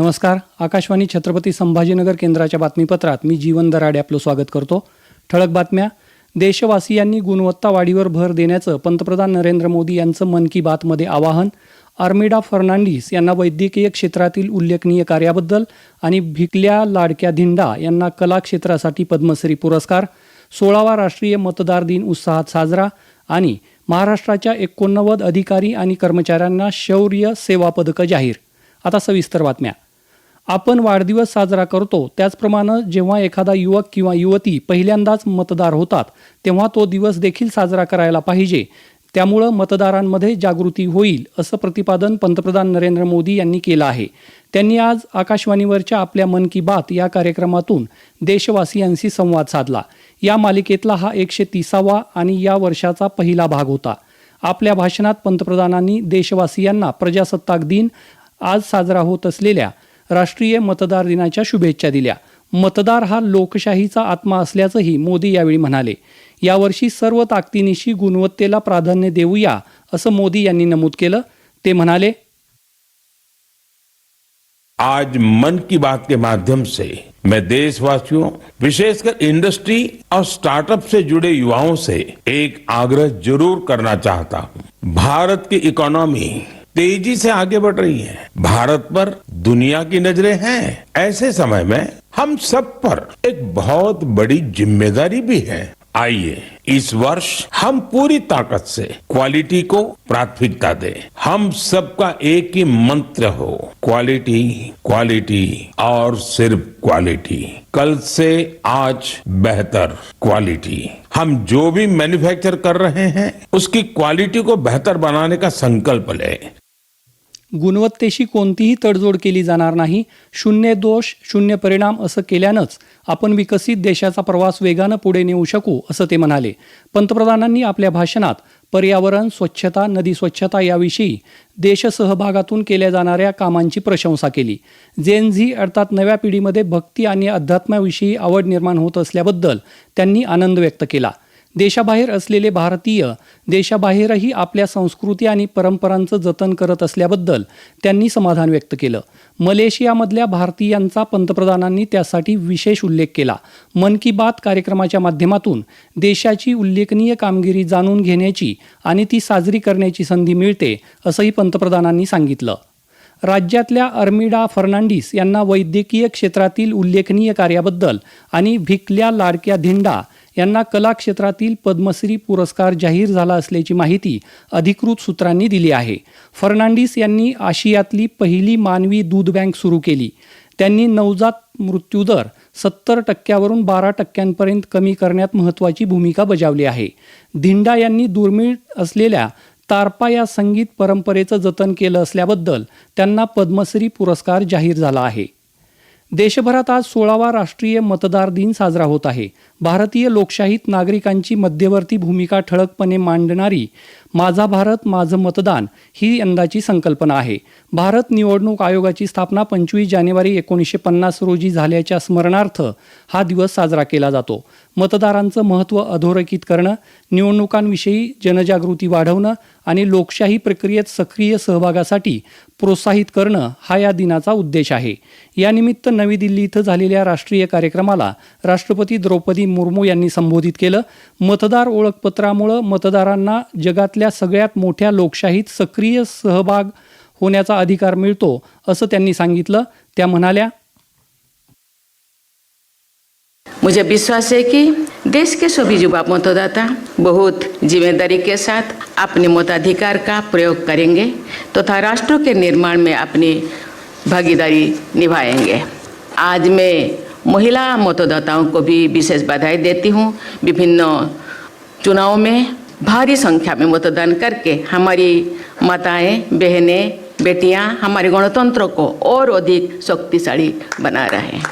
नमस्कार आकाशवाणी छत्रपती संभाजीनगर केंद्राच्या बातमीपत्रात मी जीवन दराडे आपलं स्वागत करतो. ठळक बातम्या. देशवासियांनी गुणवत्ता वाढीवर भर देण्याचं पंतप्रधान नरेंद्र मोदी यांचं मन की बातमध्ये आवाहन आर्मिडा फर्नांडिस यांना वैद्यकीय क्षेत्रातील उल्लेखनीय कार्याबद्दल आणि भिकल्या लाडक्या धिंडा यांना कला क्षेत्रासाठी पद्मश्री पुरस्कार सोळावा राष्ट्रीय मतदार दिन उत्साहात साजरा आणि महाराष्ट्राच्या एकोणनव्वद अधिकारी आणि कर्मचाऱ्यांना शौर्य सेवा पदकं जाहीर. आता सविस्तर बातम्या. आपण वाढदिवस साजरा करतो त्याचप्रमाणे जेव्हा एखादा युवक किंवा युवती पहिल्यांदाच मतदार होतात तेव्हा तो दिवस देखील साजरा करायला पाहिजे. त्यामुळं मतदारांमध्ये जागृती होईल असं प्रतिपादन पंतप्रधान नरेंद्र मोदी यांनी केलं आहे. त्यांनी आज आकाशवाणीवरच्या आपल्या मन की बात या कार्यक्रमातून देशवासियांशी संवाद साधला. या मालिकेतला हा एकशे तिसावा आणि या वर्षाचा पहिला भाग होता. आपल्या भाषणात पंतप्रधानांनी देशवासियांना प्रजासत्ताक दिन आज साजरा होत असलेल्या राष्ट्रीय मतदार दिनाच्या शुभेच्छा दिल्या. मतदार हा लोकशाहीचा आत्मा असल्याचंही मोदी यावेळी म्हणाले. यावर्षी सर्व ताकदीनिशी गुणवत्तेला प्राधान्य देऊया असं मोदी यांनी नमूद केलं. ते म्हणाले आज मन की बात के माध्यम से मैं देशवासियों विशेषकर इंडस्ट्री और स्टार्टअप से जुड़े युवाओं से एक आग्रह जरूर करना चाहता हूं। भारत की इकोनॉमी तेज़ी से आगे बढ़ रही है। भारत पर दुनिया की नज़रें हैं। ऐसे समय में हम सब पर एक बहुत बड़ी ज़िम्मेदारी भी है। आइए, इस वर्ष हम पूरी ताकत से क्वालिटी को प्राथमिकता दें। हम सबका एक ही मंत्र हो, क्वालिटी क्वालिटी और सिर्फ़ क्वालिटी। कल से आज बेहतर क्वालिटी। हम जो भी मैन्युफैक्चर कर रहे हैं, उसकी क्वालिटी को बेहतर बनाने का संकल्प लें। गुणवत्तेशी कोणतीही तडजोड केली जाणार नाही. शून्य दोष शून्य परिणाम असं केल्यानंच आपण विकसित देशाचा प्रवास वेगानं पुढे नेऊ शकू असं ते म्हणाले. पंतप्रधानांनी आपल्या भाषणात पर्यावरण स्वच्छता नदी स्वच्छता याविषयी देशसहभागातून केल्या जाणाऱ्या कामांची प्रशंसा केली. जेन झी अर्थात नव्या पिढीमध्ये भक्ती आणि अध्यात्माविषयी आवड निर्माण होत असल्याबद्दल त्यांनी आनंद व्यक्त केला. देशाबाहेर असलेले भारतीय देशाबाहेरही आपल्या संस्कृती आणि परंपरांचं जतन करत असल्याबद्दल त्यांनी समाधान व्यक्त केलं. मलेशियामधल्या भारतीयांचा पंतप्रधानांनी त्यासाठी विशेष उल्लेख केला. मन की बात कार्यक्रमाच्या माध्यमातून देशाची उल्लेखनीय कामगिरी जाणून घेण्याची आणि ती साजरी करण्याची संधी मिळते असंही पंतप्रधानांनी सांगितलं. राज्यातल्या अर्मिडा फर्नांडिस यांना वैद्यकीय क्षेत्रातील उल्लेखनीय कार्याबद्दल आणि भिकल्या लाडक्या धिंडा यांना कला क्षेत्रातील पद्मश्री पुरस्कार जाहीर झाला असल्याची माहिती अधिकृत सूत्रांनी दिली आहे. फर्नांडिस यांनी आशियातली पहिली मानवी दूध बँक सुरू केली. त्यांनी नवजात मृत्यूदर सत्तर टक्क्यावरून बारा टक्क्यांपर्यंत कमी करण्यात महत्त्वाची भूमिका बजावली आहे. धिंडा यांनी दुर्मिळ असलेल्या तारपा या संगीत परंपरेचं जतन केलं असल्याबद्दल त्यांना पद्मश्री पुरस्कार जाहीर झाला आहे. देशभरात आज सोळावा राष्ट्रीय मतदार दिन साजरा होत आहे. भारतीय लोकशाहीत नागरिकांची मध्यवर्ती भूमिका ठळकपणे मांडणारी माझा भारत माझं मतदान ही यंदाची संकल्पना आहे. भारत निवडणूक आयोगाची स्थापना पंचवीस जानेवारी एकोणीसशे पन्नास रोजी झाल्याच्या स्मरणार्थ हा दिवस साजरा केला जातो. मतदारांचं महत्त्व अधोरेखित करणं निवडणुकांविषयी जनजागृती वाढवणं आणि लोकशाही प्रक्रियेत सक्रिय सहभागासाठी प्रोत्साहित करणं हा या दिनाचा उद्देश आहे. यानिमित्त नवी दिल्ली इथं झालेल्या राष्ट्रीय कार्यक्रमाला राष्ट्रपती द्रौपदी मुर्मू यांनी संबोधित केलं. मतदार ओळखपत्रामुळं मतदारांना जगातल्या सगळ्यात मोठ्या लोकशाहीत सक्रिय सहभाग होण्याचा अधिकार मिळतो असं त्यांनी सांगितलं. त्या म्हणाल्या मुझे विश्वास है कि देश के सभी युवा मतदाता बहुत जिम्मेदारी के साथ अपने मताधिकार का प्रयोग करेंगे तथा तो राष्ट्र के निर्माण में अपनी भागीदारी निभाएंगे। आज मैं महिला मतदाताओं को भी विशेष बधाई देती हूँ। विभिन्न चुनाव में भारी संख्या में मतदान करके हमारी माताएं बहनें बेटियां हमारे गणतंत्र को और अधिक शक्तिशाली बना रहे हैं।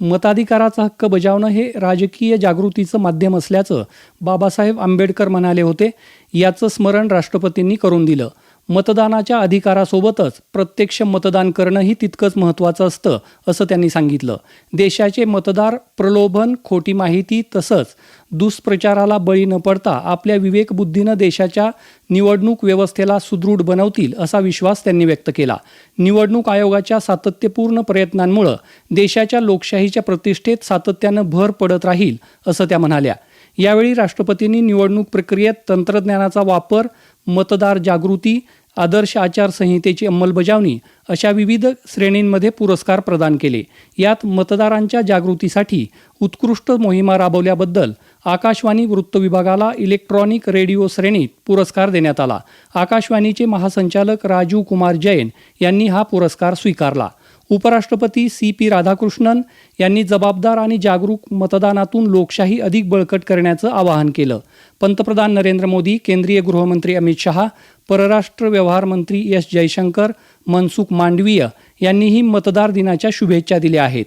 मताधिकाराचा हक्क बजावणं हे राजकीय जागृतीचं माध्यम असल्याचं बाबासाहेब आंबेडकर म्हणाले होते. याचं स्मरण राष्ट्रपतींनी करून दिलं. मतदानाच्या अधिकारासोबतच प्रत्यक्ष मतदान करणंही तितकंच महत्त्वाचं असतं असं त्यांनी सांगितलं. देशाचे मतदार प्रलोभन खोटी माहिती तसंच दुष्प्रचाराला बळी न पडता आपल्या विवेकबुद्धीनं देशाच्या निवडणूक व्यवस्थेला सुदृढ बनवतील असा विश्वास त्यांनी व्यक्त केला. निवडणूक आयोगाच्या सातत्यपूर्ण प्रयत्नांमुळं देशाच्या लोकशाहीच्या प्रतिष्ठेत सातत्यानं भर पडत राहील असं त्या म्हणाल्या. यावेळी राष्ट्रपतींनी निवडणूक प्रक्रियेत तंत्रज्ञानाचा वापर मतदार जागृती आदर्श आचारसंहितेची अंमलबजावणी अशा विविध श्रेणींमध्ये पुरस्कार प्रदान केले. यात मतदारांच्या जागृतीसाठी उत्कृष्ट मोहिमा राबवल्याबद्दल आकाशवाणी वृत्त विभागाला इलेक्ट्रॉनिक रेडिओ श्रेणीत पुरस्कार देण्यात आला. आकाशवाणीचे महासंचालक राजू कुमार जैन यांनी हा पुरस्कार स्वीकारला. उपराष्ट्रपती सी पी राधाकृष्णन यांनी जबाबदार आणि जागरूक मतदानातून लोकशाही अधिक बळकट करण्याचं आवाहन केलं. पंतप्रधान नरेंद्र मोदी केंद्रीय गृहमंत्री अमित शहा परराष्ट्र व्यवहार मंत्री एस जयशंकर मनसुख मांडवीय यांनीही मतदार दिनाच्या शुभेच्छा दिल्या आहेत.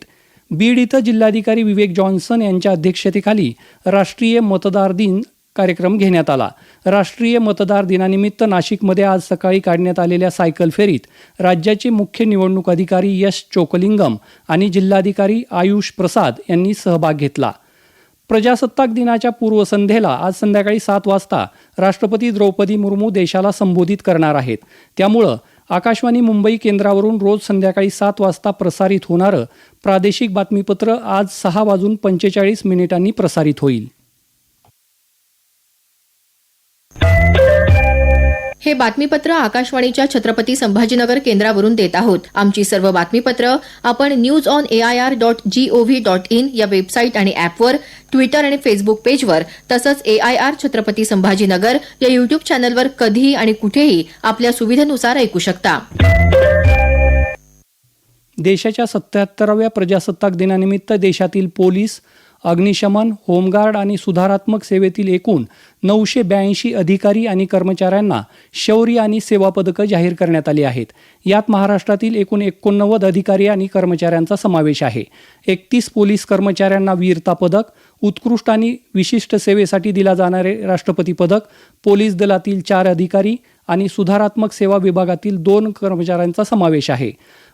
बीड इथं जिल्हाधिकारी विवेक जॉन्सन यांच्या अध्यक्षतेखाली राष्ट्रीय मतदार दिन कार्यक्रम घेण्यात आला. राष्ट्रीय मतदार दिनानिमित्त नाशिकमध्ये आज सकाळी काढण्यात आलेल्या सायकल फेरीत राज्याचे मुख्य निवडणूक अधिकारी यश चोकलिंगम आणि जिल्हाधिकारी आयुष प्रसाद यांनी सहभाग घेतला. प्रजासत्ताक दिनाच्या पूर्वसंध्येला आज संध्याकाळी सात वाजता राष्ट्रपती द्रौपदी मुर्मू देशाला संबोधित करणार आहेत. त्यामुळं आकाशवाणी मुंबई केंद्रावरून रोज संध्याकाळी सात वाजता प्रसारित होणारं प्रादेशिक बातमीपत्र आज सहा वाजून पंचेचाळीस मिनिटांनी प्रसारित होईल. हे बातमीपत्र आकाशवाणीच्या छत्रपती संभाजीनगर केंद्रावरून देत आहोत. आमची सर्व बातमीपत्र आपण news on AIR dot G O V dot in या वेबसाईट आणि ऍपवर ट्विटर आणि फेसबुक पेजवर तसंच एआयआर छत्रपती संभाजीनगर या युट्यूब चॅनलवर कधीही आणि कुठेही आपल्या सुविधेनुसार ऐकू शकता. देशाच्या सत्याहत्तराव्या प्रजासत्ताक दिनानिमित्त देशातील पोलीस अग्निशमन होमगार्ड आणि सुधारात्मक सेवेतील एकूण नऊशे ब्याऐंशी अधिकारी आणि कर्मचाऱ्यांना शौर्य आणि सेवा पदकं जाहीर करण्यात आली आहेत. यात महाराष्ट्रातील एकूण एकोणनव्वद अधिकारी आणि कर्मचाऱ्यांचा समावेश आहे. एकतीस पोलीस कर्मचाऱ्यांना वीरता पदक उत्कृष्ट आणि विशिष्ट सेवेसाठी दिला जाणारे राष्ट्रपती पदक पोलीस दलातील चार अधिकारी आणि सुधारात्मक सेवा विभागातील दोन कर्मचाऱ्यांचा समावेश आहे.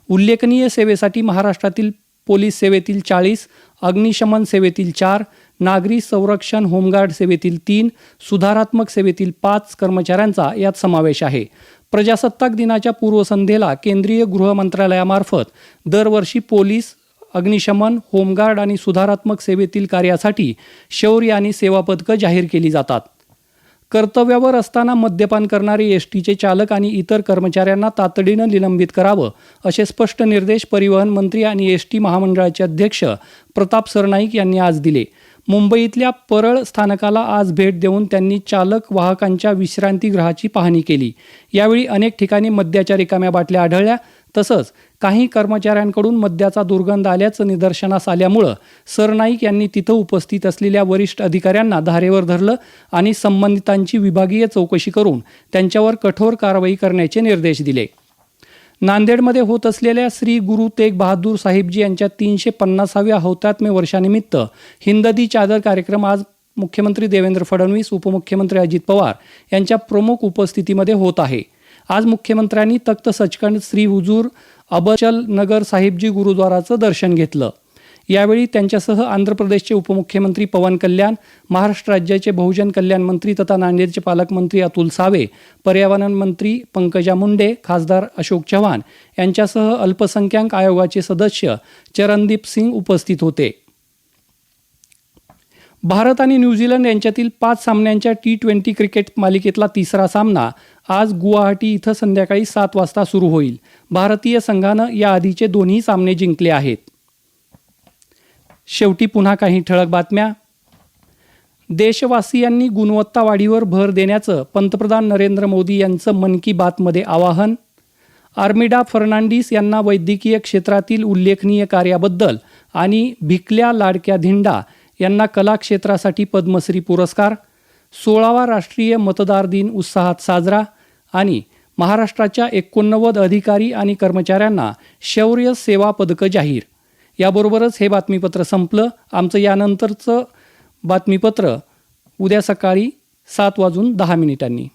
उल्लेखनीय सेवेसाठी महाराष्ट्रातील पोलीस सेवेतील चाळीस अग्निशमन सेवेतील चार नागरी संरक्षण होमगार्ड सेवेतील तीन सुधारात्मक सेवेतील पाच कर्मचाऱ्यांचा यात समावेश आहे. प्रजासत्ताक दिनाच्या पूर्वसंध्येला केंद्रीय गृह मंत्रालयामार्फत दरवर्षी पोलीस अग्निशमन होमगार्ड आणि सुधारात्मक सेवेतील कार्यासाठी शौर्य आणि सेवा पदकं जाहीर केली जातात. कर्तव्यावर असताना मद्यपान करणारे एस टीचे चालक आणि इतर कर्मचाऱ्यांना तातडीनं निलंबित करावं असे स्पष्ट निर्देश परिवहन मंत्री आणि एस टी महामंडळाचे अध्यक्ष प्रताप सरनाईक यांनी आज दिले. मुंबईतल्या परळ स्थानकाला आज भेट देऊन त्यांनी चालक वाहकांच्या विश्रांतीगृहाची पाहणी केली. यावेळी अनेक ठिकाणी मद्याच्या रिकाम्या बाटल्या आढळल्या. तसंच काही कर्मचाऱ्यांकडून मद्याचा दुर्गंध आल्याचं निदर्शनास आल्यामुळं सरनाईक यांनी तिथं उपस्थित असलेल्या वरिष्ठ अधिकाऱ्यांना धारेवर धरलं आणि संबंधितांची विभागीय चौकशी करून त्यांच्यावर कठोर कारवाई करण्याचे निर्देश दिले. नांदेडमध्ये होत असलेल्या श्री गुरु तेग बहादूर साहिबजी यांच्या तीनशे पन्नासाव्या हौतात्म्य वर्षानिमित्त हिंददी चादर कार्यक्रम आज मुख्यमंत्री देवेंद्र फडणवीस उपमुख्यमंत्री अजित पवार यांच्या प्रमुख उपस्थितीमध्ये होत आहे. आज मुख्यमंत्र्यांनी तख्त सचखंड श्री हुजूर अबचल नगर साहिबजी गुरुद्वाराचं दर्शन घेतलं. यावेळी त्यांच्यासह आंध्र प्रदेशचे उपमुख्यमंत्री पवन कल्याण महाराष्ट्र राज्याचे बहुजन कल्याण मंत्री तथा नांदेडचे पालकमंत्री अतुल सावे पर्यावरण मंत्री पंकजा मुंडे खासदार अशोक चव्हाण यांच्यासह अल्पसंख्याक आयोगाचे सदस्य चरणदीप सिंग उपस्थित होते. भारत आणि न्यूझीलंड यांच्यातील पाच सामन्यांच्या टी ट्वेंटी क्रिकेट मालिकेतला तिसरा सामना आज गुवाहाटी इथं संध्याकाळी सात वाजता सुरू होईल. भारतीय संघानं या आधीचे दोन्ही सामने जिंकले आहेत. शेवटी पुन्हा काही ठळक बातम्या. देशवासियांनी गुणवत्ता वाढीवर भर देण्याचं पंतप्रधान नरेंद्र मोदी यांचं मन की बातमध्ये आवाहन. आर्मिडा फर्नांडिस यांना वैद्यकीय क्षेत्रातील उल्लेखनीय कार्याबद्दल आणि भिकल्या लाडक्या धिंडा यांना कला क्षेत्रासाठी पद्मश्री पुरस्कार सोळावा राष्ट्रीय मतदार दिन उत्साहात साजरा आणि महाराष्ट्राच्या एकोणनव्वद अधिकारी आणि कर्मचाऱ्यांना शौर्य सेवा पदकं जाहीर. याबरोबरच हे बातमीपत्र संपलं. आमचं यानंतरचं बातमीपत्र उद्या सकाळी सात वाजून दहा मिनिटांनी.